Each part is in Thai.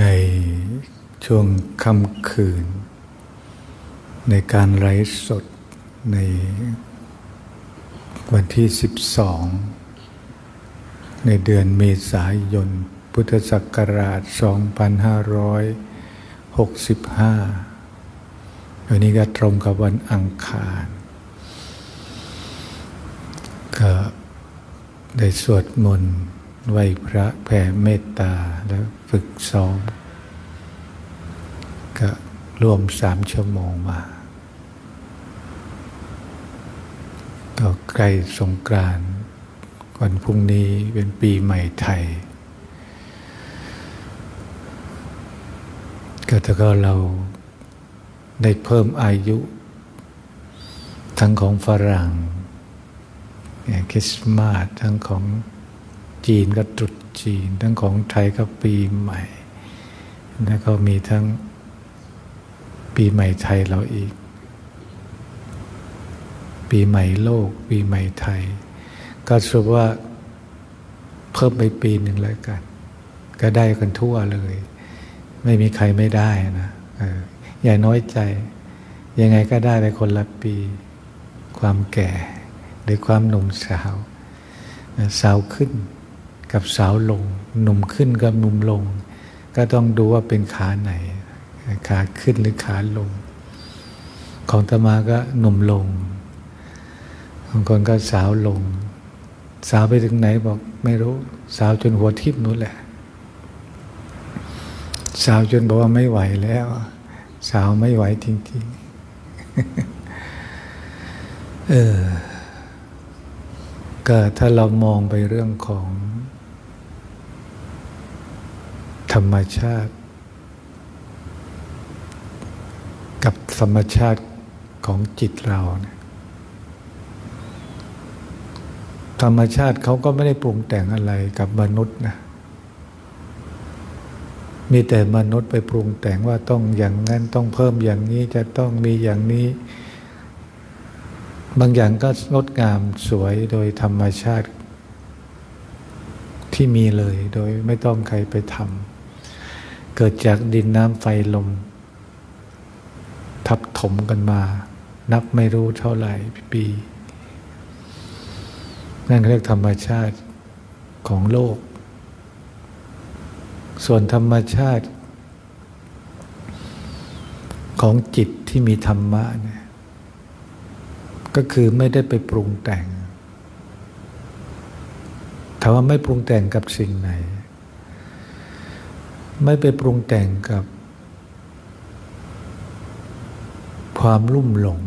ในช่วงค่ำคืน ในการไร้สดในวันที่ 12 ในเดือนเมษายน พุทธศักราช 2565 วันนี้ก็ตรงกับวันอังคาร ก็ได้สวดมนต์ไหวพระแผ่เมตตาแล้ว ฝึกซ้อม ก็รวมสามชั่วโมงมา ก็ใกล้สงกรานต์วันพรุ่งนี้เป็นปีใหม่ไทย ก็ถ้าก็เราได้เพิ่มอายุ ทั้งของฝรั่งคริสต์มาสทั้งของ จีนก็ตรุษจีน ทั้งของไทยก็ปีใหม่ แล้วก็มีทั้งปีใหม่ไทยเราอีก ปีใหม่โลก ปีใหม่ไทย ก็สรุปว่าเพิ่มไปปีหนึ่งแล้วกัน ก็ได้กันทั่วเลย ไม่มีใครไม่ได้นะอออย่าน้อยใจ ยังไงก็ได้ไปคนละปี ความแก่ หรือความหนุ่มสาว สาวขึ้น กับสาวลง หนุ่มขึ้นกับหนุ่มลง ก็ต้องดูว่าเป็นขาไหน ขาขึ้นหรือขาลง ของตมาก็หนุ่มลงบางคนก็สาวลง สาวไปถึงไหนบอกไม่รู้ สาวจนหัวทิ่มนู้นแหละ สาวจนบอกว่าไม่ไหวแล้ว สาวไม่ไหวจริงๆเออก็ถ้าเรามองไปเรื่องของ ธ รรมชาติ กับธรรมชาติของจิตเราเนี่ยธรรมชาติเขาก็ไม่ได้ปรุงแต่งอะไรกับมนุษย์นะ มีแต่มนุษย์ไปปรุงแต่งว่าต้องอย่างนั้นต้องเพิ่มอย่างนี้จะต้องมีอย่างนี้ บางอย่างก็งดงามสวยโดยธรรมชาติที่มีเลยโดยไม่ต้องใครไปทำ เกิดจากดินน้ำไฟลม ทับถมกันมา นับไม่รู้เท่าไหร่ปี นั่นเรียกธรรมชาติของโลก ส่วนธรรมชาติ ของจิตที่มีธรรมะเนี่ยก็คือไม่ได้ไปปรุงแต่งถามว่าไม่ปรุงแต่งกับสิ่งไหน ไม่ไปปรุงแต่งกับ ความลุ่มหลง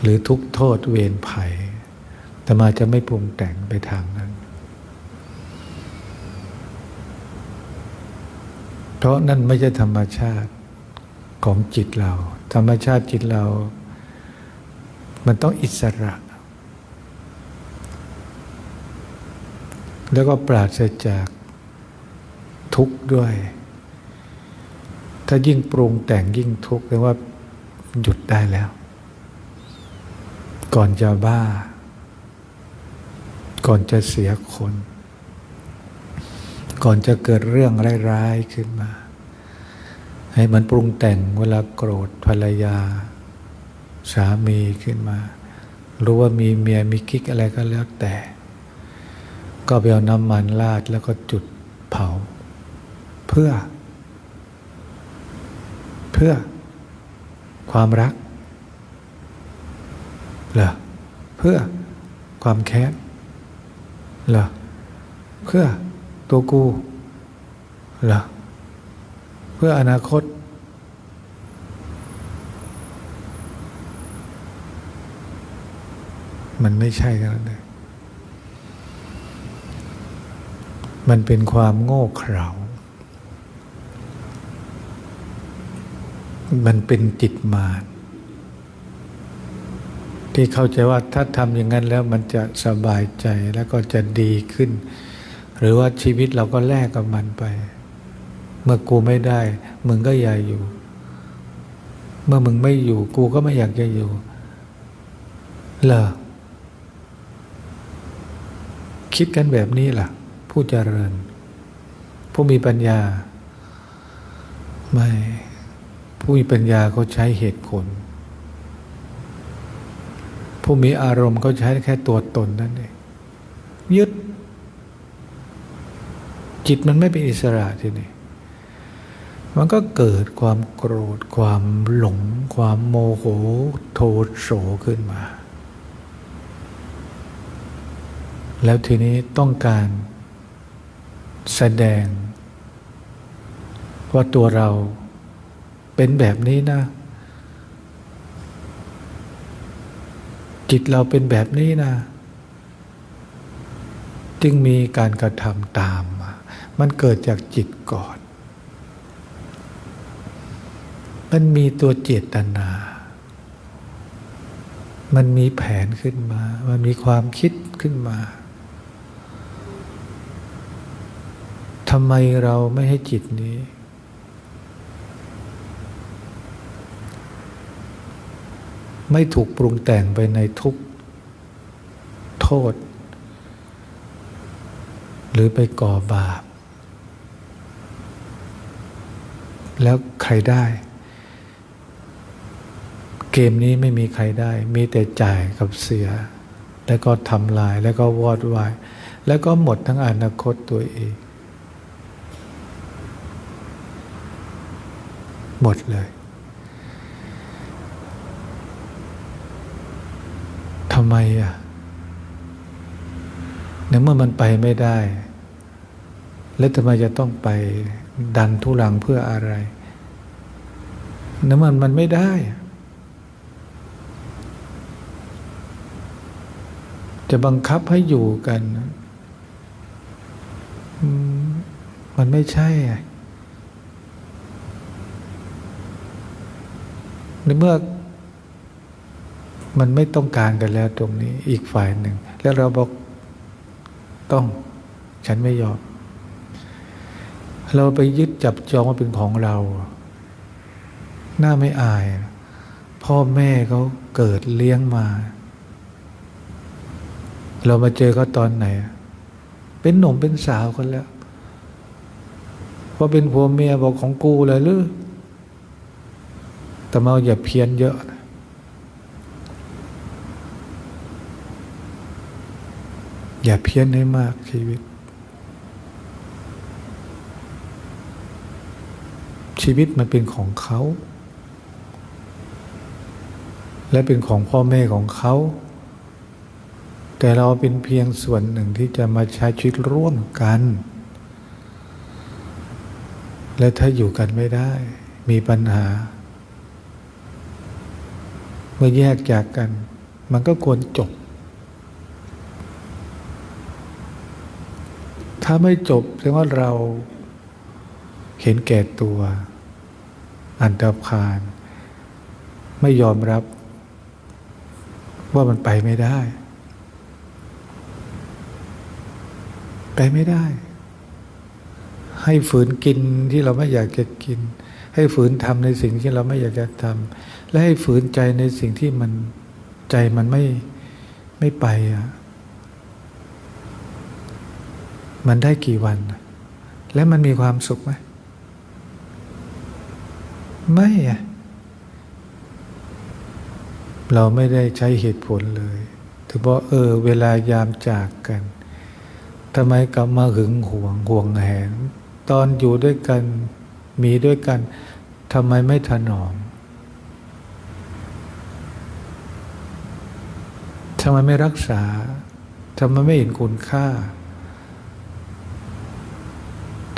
หรือทุกข์โทษเวรภัยแต่มาจะไม่ปรุงแต่งไปทางนั้น เพราะนั่นไม่ใช่ธรรมชาติของจิตเรา ธรรมชาติจิตเรา มันต้องอิสระ แล้วก็ปราศจากทุกข์ด้วย ถ้ายิ่งปรุงแต่งยิ่งทุกข์แปลว่าหยุดได้แล้ว ก่อนจะบ้า ก่อนจะเสียคน ก่อนจะเกิดเรื่องร้ายๆขึ้นมา ให้มันปรุงแต่งเวลาโกรธภรรยา สามีขึ้นมา รู้ว่ามีเมียมีกิ๊กอะไรก็แล้วแต่ ก็ไปเอาน้ำมันราดแล้วก็จุดเผา เพื่อ เพื่อความรักเหรอเพื่อความแค้นเหรอเพื่อตัวกูเหรอเพื่ออนาคต มันไม่ใช่กันเลย มันเป็นความโง่เขลา มันเป็นจิตมารที่เข้าใจว่าถ้าทำอย่างนั้นแล้วมันจะสบายใจแล้วก็จะดีขึ้น หรือว่าชีวิตเราก็แลกกับมันไป เมื่อกูไม่ได้ มึงก็อย่าอยู่ เมื่อมึงไม่อยู่ กูก็ไม่อยากจะอยู่เหรอคิดกันแบบนี้ล่ะ ผู้เจริญ ผู้มีปัญญา ไม่ ผู้มีปัญญาเขาใช้เหตุผล ผู้มีอารมณ์เขาใช้แค่ตัวตนนั่นเองยึด จิตมันไม่เป็นอิสระทีนี้มันก็เกิดความโกรธ ความหลง ความโมโหโทโสขึ้นมา แล้วทีนี้ต้องการ แสดง ว่าตัวเราเป็นแบบนี้นะ จิตเราเป็นแบบนี้นะ จึงมีการกระทำตามมา มันเกิดจากจิตก่อน มันมีตัวเจตนา มันมีแผนขึ้นมา มันมีความคิดขึ้นมาำไมเราไม่ให้จิตนี้ ไม่ถูกปรุงแต่งไปในทุกโทษ หรือไปก่อบาป แล้วใครได้ เกมนี้ไม่มีใครได้ มีแต่จ่ายกับเสีย แล้วก็ทำลายแล้วก็วอดวาย แล้วก็หมดทั้งอนาคตตัวเอง หมดเลยทำไมอะในเมื่อมันไปไม่ได้ แล้วทำไมจะต้องไปดันทุลังเพื่ออะไรน้ำมันมันไม่ได้ จะบังคับให้อยู่กัน มันไม่ใช่อะ ในเมื่อมันไม่ต้องการกันแล้วตรงนี้อีกฝ่ายหนึ่ง แล้วเราบอกต้องฉันไม่ยอม เราไปยึดจับจองว่าเป็นของเรา หน้าไม่อาย พ่อแม่เขาเกิดเลี้ยงมา เรามาเจอเขาตอนไหน เป็นหนุ่มเป็นสาวกันแล้วพอเป็นผัวเมียบอกของกูเลยหรือ แต่มาอย่าเพี้ยนเยอะ อย่าเพี้ยนให้มากชีวิต ชีวิตมันเป็นของเขา และเป็นของพ่อแม่ของเขา แต่เราเป็นเพียงส่วนหนึ่งที่จะมาใช้ชีวิตร่วมกันและถ้าอยู่กันไม่ได้ มีปัญหา มื่อแยกจากกัน มันก็ควรจบ ถ้าไม่จบแสดงว่าเราเห็นแก่ตัว อันตรพาน ไม่ยอมรับ ว่ามันไปไม่ได้ ไปไม่ได้ ให้ฝืนกินที่เราไม่อยากจะกิน ให้ฝืนทำในสิ่งที่เราไม่อยากจะทำ และให้ฝืนใจในสิ่งที่มันใจมันไม่ไม่ไปอะมันได้กี่วัน และมันมีความสุขไหมไม่อะเราไม่ได้ใช้เหตุผลเลยถือว่าเออ เวลายามจากกันทำไมกลับมาหึงหวงห่วงแหน ตอนอยู่ด้วยกันมีด้วยกันทำไมไม่ถนอม ทำไมไม่รักษาทำไมไม่เห็นคุณค่า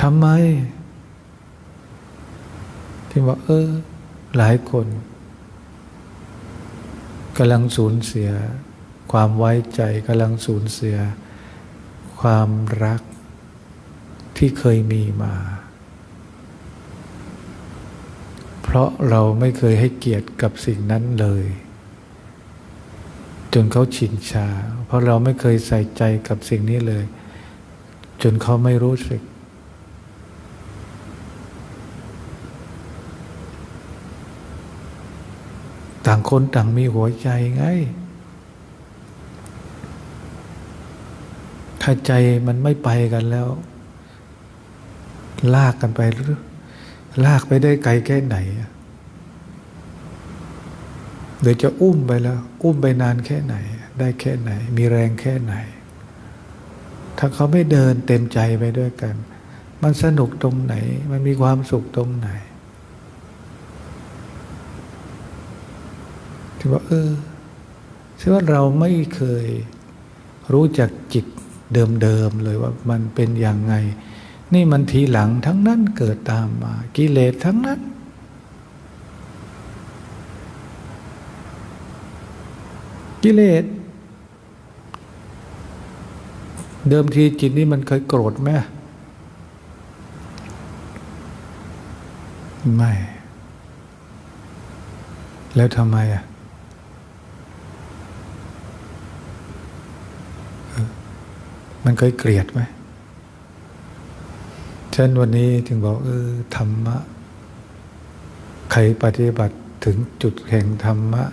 ทำไม ที่ว่าเออ หลายคนกำลังสูญเสีย ความไว้ใจกำลังสูญเสีย ความรักที่เคยมีมา เพราะราะเราไม่เคยให้เกียรติกับสิ่งนั้นเลย จนเขาชินชา เพราะเราไม่เคยใส่ใจกับสิ่งนี้เลย จนเขาไม่รู้สึก ต่างคนต่างมีหัวใจไง ถ้าใจมันไม่ไปกันแล้ว ลากกันไปหรือลากไปได้ไกลแค่ไหนอะ เดี๋ยวจะอุ้มไปแล้ว อุ้มไปนานแค่ไหน ได้แค่ไหน มีแรงแค่ไหน ถ้าเขาไม่เดินเต็มใจไปด้วยกัน มันสนุกตรงไหน มันมีความสุขตรงไหนที่ว่าเออใช่ว่าเราไม่เคยรู้จักจิตเดิมๆเลยว่ามันเป็นอย่างไง นี่มันทีหลังทั้งนั้นเกิดตามมา กิเลสทั้งนั้น กิเลส เดิมทีจิตนี่มันเคยโกรธไหมไม่ แล้วทำไมอะมันเคยเกลียดไหมฉะนั้นวันนี้ถึงบอกเออธรรมะ ใครปฏิบัติถึงจุดแห่งธรรมะ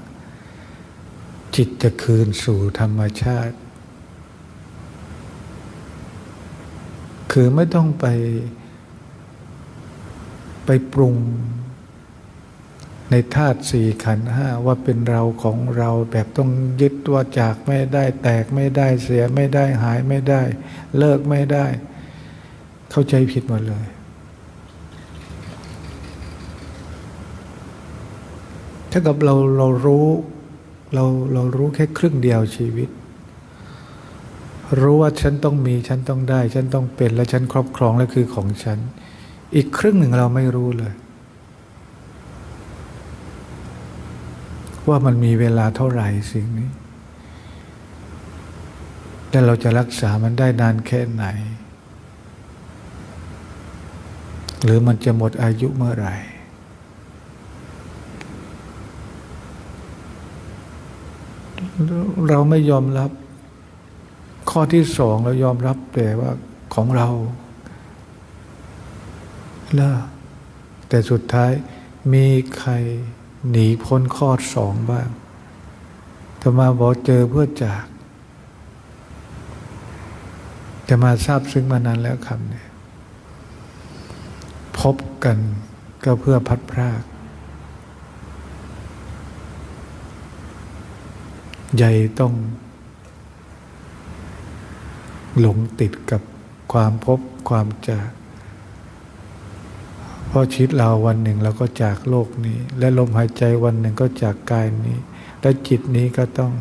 จิตจะคืนสู่ธรรมชาติ คือไม่ต้องไป ไปปรุง ในธาตุสี่ขันห้าว่าเป็นเราของเราแบบต้องยึดว่าจากไม่ได้แตกไม่ได้เสียไม่ได้หายไม่ได้ เลิกไม่ได้ เข้าใจผิดหมดเลยถ้ากับเราเรารู้ เราเรารู้แค่ครึ่งเดียวชีวิต รู้ว่าฉันต้องมีฉันต้องได้ ฉันต้องเป็นและฉันครอบครองและคือของฉัน อีกครึ่งหนึ่งเราไม่รู้เลย ว่ามันมีเวลาเท่าไหร่สิ่งนี้และเราจะรักษามันได้นานแค่ไหน หรือมันจะหมดอายุเมื่อไหร่ เราไม่ยอมรับ ข้อที่สองเรายอมรับแต่ว่าของเราแล้วแต่สุดท้ายมีใครหนีพ้นข้อสองบ้างธรรมาบอกเจอเพื่อจาก จะมาทราบซึ้งมานานแล้วคำเนี่ยพบกันก็เพื่อพัดพราก ใหญ่ต้อง หลงติดกับความพบความจากเพราะชีวิตเราวันหนึ่งเราก็จากโลกนี้ และลมหายใจวันหนึ่งก็จากกายนี้ และจิตนี้ก็ต้อง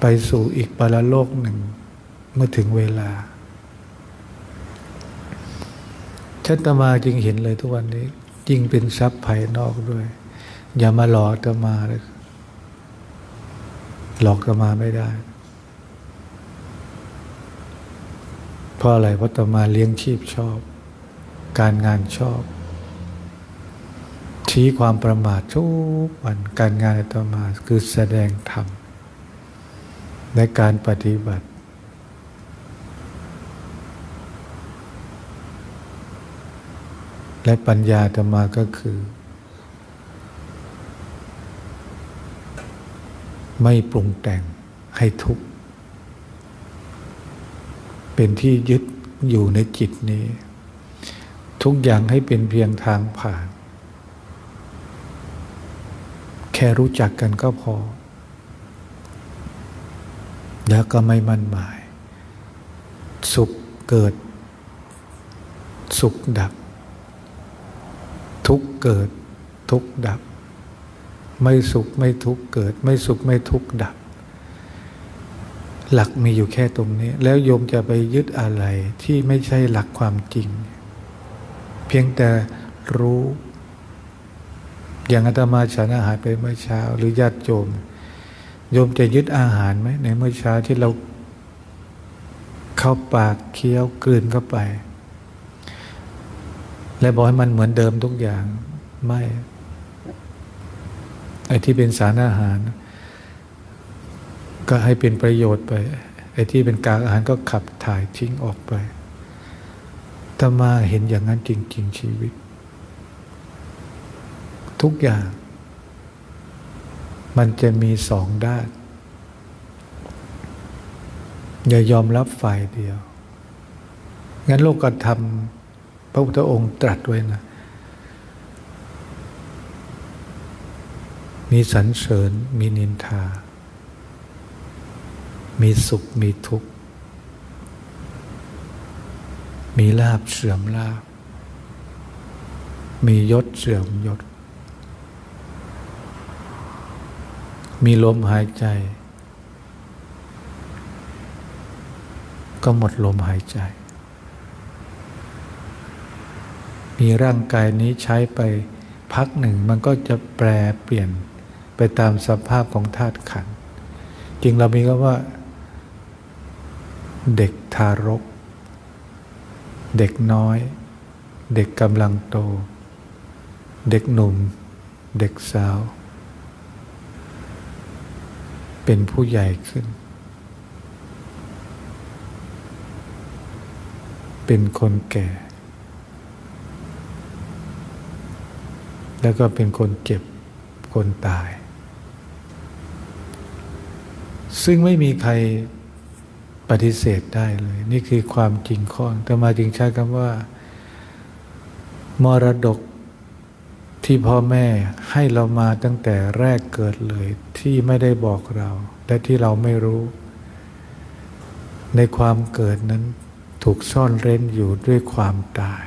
ไปสู่อีกปรโลกหนึ่ง เมื่อถึงเวลาชัตมาจึงเห็นเลยทุกวันนี้ จริงเป็นทรัพย์ภายนอกด้วย อย่ามาหลอกตมาเลย หลอกตมาไม่ได้ เพราะอะไรเพราะตมาเลี้ยงชีพชอบ การงานชอบ ชี้ความประมาททุกวันการงานตมาคือแสดงธรรมในการปฏิบัติ และปัญญาตมาก็คือ ไม่ปรุงแต่งให้ทุกข์ เป็นที่ยึดอยู่ในจิตนี้ ทุกอย่างให้เป็นเพียงทางผ่าน แค่รู้จักกันก็พอ แล้วก็ไม่มั่นหมาย สุขเกิด สุขดับ ทุกเกิดทุกดับ ไม่สุขไม่ทุกข์เกิด ไม่สุขไม่ทุกข์ดับ หลักมีอยู่แค่ตรงนี้ แล้วโยมจะไปยึดอะไรที่ไม่ใช่หลักความจริง เพียงแต่รู้ อย่างอาตมาฉันอาหารไปเมื่อเช้า หรือญาติโยมโยมจะยึดอาหารไหมในเมื่อเช้าที่เรา เข้าปากเคี้ยวกลืนเข้าไป และบอกให้มันเหมือนเดิมทุกอย่างไม่ ไอ้ที่เป็นสารอาหาร ก็ให้เป็นประโยชน์ไป ไอ้ที่เป็นกากอาหารก็ขับถ่ายทิ้งออกไปถ้ามาเห็นอย่างนั้นจริง ๆ ชีวิต ทุกอย่าง มันจะมีสองด้าน อย่ายอมรับฝ่ายเดียว งั้นโลกธรรมพระพุทธองค์ตรัสไว้นะ มีสรรเสริญ มีนินทา มีสุข มีทุกข์ มีลาบเสื่อมลาบ มียศเสื่อมยศ มีลมหายใจ ก็หมดลมหายใจ มีร่างกายนี้ใช้ไปพักหนึ่งมันก็จะแปรเปลี่ยน ไปตามสภาพของธาตุขันธ์จริงเรามีก็ว่า เด็กทารก เด็กน้อย เด็กกำลังโต เด็กหนุ่ม เด็กสาว เป็นผู้ใหญ่ขึ้น เป็นคนแก่ แล้วก็เป็นคนเจ็บคนตาย ซึ่งไม่มีใครปฏิเสธได้เลย นี่คือความจริงข้อแต่มาจึงใช้คำว่า มรดกที่พ่อแม่ให้เรามาตั้งแต่แรกเกิดเลย ที่ไม่ได้บอกเรา และที่เราไม่รู้ ในความเกิดนั้นถูกซ่อนเร้นอยู่ด้วยความตาย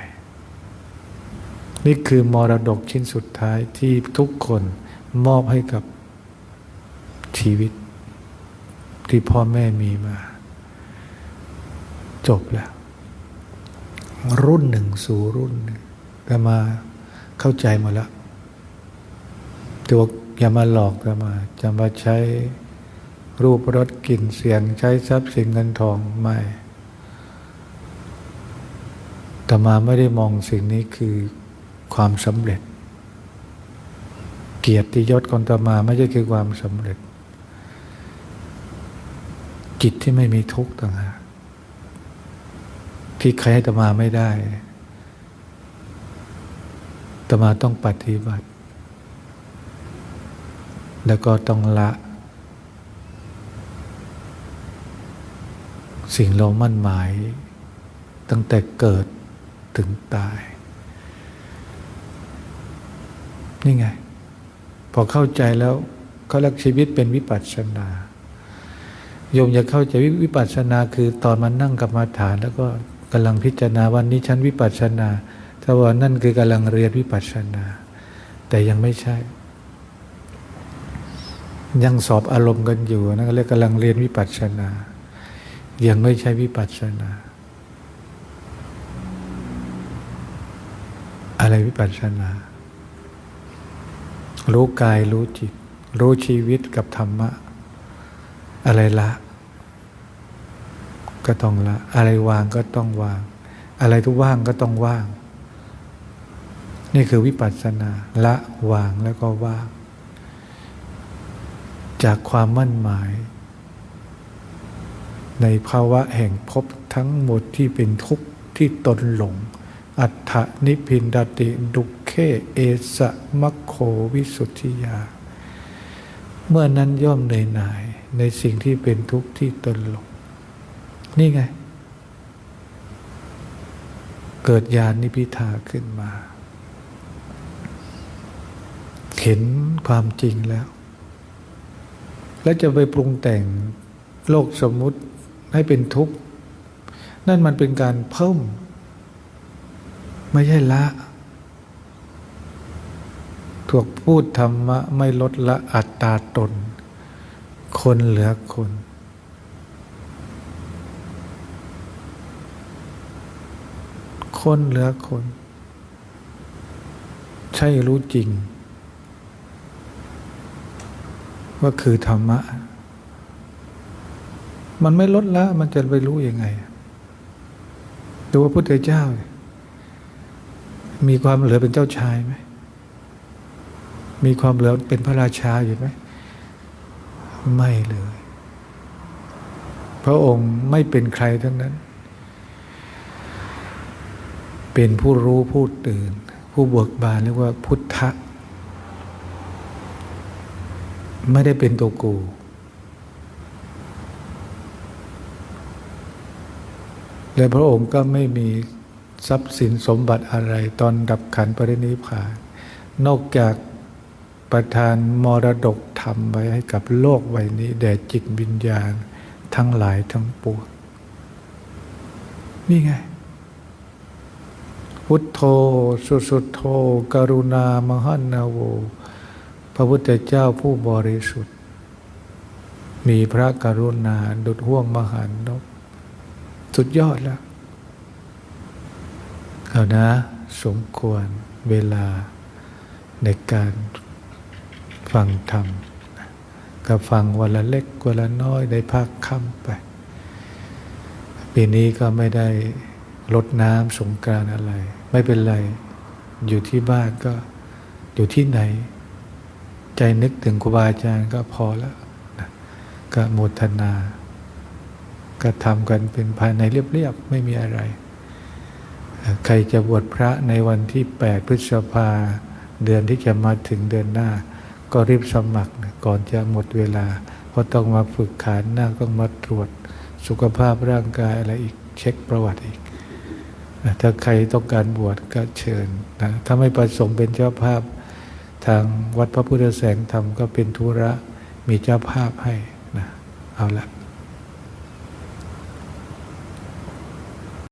นี่คือมรดกชิ้นสุดท้ายที่ทุกคนมอบให้กับชีวิต ที่พ่อแม่มีมา จบแล้ว รุ่นหนึ่งสู่รุ่นหนึ่งแต่มาเข้าใจหมดแล้วแต่ว่าอย่ามาหลอกแต่มาจะมาใช้รูปรสกลิ่นเสียงใช้ทรัพย์สินเงินทองไม่แต่มาไม่ได้มองสิ่งนี้คือความสำเร็จ เกียรติยศของตมาไม่ใช่คือความสำเร็จ จิตที่ไม่มีทุกข์ต่างหากที่ใครให้ตมาไม่ได้ตมาต้องปฏิบัติ แล้วก็ต้องละ สิ่งเรามั่นหมาย ตั้งแต่เกิดถึงตาย นี่ไง พอเข้าใจแล้วเขาเรียกชีวิตเป็นวิปัสสนา โยมจะเข้าใจวิปัสสนาคือตอนมานั่งกรรมาฐาน แล้วก็กำลังพิจารณาวันนี้ฉันวิปัสสนาถ้าว่านั่นคือกำลังเรียนวิปัสสนา แต่ยังไม่ใช่ ยังสอบอารมณ์กันอยู่นั่นก็เรียกกำลังเรียนวิปัสสนา ยังไม่ใช่วิปัสสนา อะไรวิปัสสนา รู้กายรู้จิต รู้ชีวิตกับธรรมะ อะไรละ ก็ต้องละ อะไรวางก็ต้องวาง อะไรทุกว่างก็ต้องว่าง นี่คือวิปัสสนาละวางแล้วก็ว่างจากความมั่นหมาย ในภาวะแห่งภพทั้งหมดที่เป็นทุกข์ที่ตนหลง อัฏฐนิพินดติดุเคเอสะมัคโควิสุทธิยา เมื่อนั้นย่อมเหนื่อยหน่ายในสิ่งที่เป็นทุกข์ที่ตนหลงนี่ไง เกิดญาณนิพิทาขึ้นมา เห็นความจริงแล้ว แล้วจะไปปรุงแต่งโลกสมมุติให้เป็นทุกข์ นั่นมันเป็นการเพิ่ม ไม่ใช่ละ ถูกพูดธรรมะไม่ลดละอัตตาตน คนเหลือคน คนเหลือคน ใช่รู้จริง ว่าคือธรรมะ มันไม่ลดละ มันจะไปรู้ยังไงดูว่าพุทธเจ้า มีความเหลือเป็นเจ้าชายไหม มีความเหลือเป็นพระราชาอยู่ไหมไม่เลย พระองค์ไม่เป็นใครทั้งนั้น เป็นผู้รู้ผู้ตื่น ผู้เบิกบานเรียกว่าพุทธะไม่ได้เป็นตัวกูและพระองค์ก็ไม่มีทรัพย์สินสมบัติอะไรตอนดับขันปรินิพพาน นอกจาก ประทานมรดกธรรมไว้ให้กับโลกใบนี้ แด่จิตวิญญาณทั้งหลายทั้งปวงนี่ไง พุทโธสุสุโธ กรุณามหันนาโว พระพุทธเจ้าผู้บริสุทธิ์ มีพระกรุณาดุจห่วงมหันนบสุดยอดแล้วเอานะ สมควรเวลาในการ ฟังธรรมก็ฟังวันละเล็กวันละน้อยได้พักค่ำไป ปีนี้ก็ไม่ได้ลดน้ำสงกรานอะไร ไม่เป็นไร อยู่ที่บ้านก็อยู่ที่ไหน ใจนึกถึงครูบาอาจารย์ก็พอแล้วนะก็โมทนา ก็ทำกันเป็นภายในเรียบๆ ไม่มีอะไร ใครจะบวชพระในวันที่ 8 พฤษภาเดือนที่จะมาถึงเดือนหน้า ก็รีบสมัครก่อนจะหมดเวลา เพราะต้องมาฝึกขานหน้าต้องมาตรวจสุขภาพร่างกายอะไรอีกเช็คประวัติอีก ถ้าใครต้องการบวชก็เชิญนะถ้าไม่ประสงค์เป็นเจ้าภาพ ทางวัดพระพุทธแสงธรรมก็เป็นธุระมีเจ้าภาพให้นะเอาละ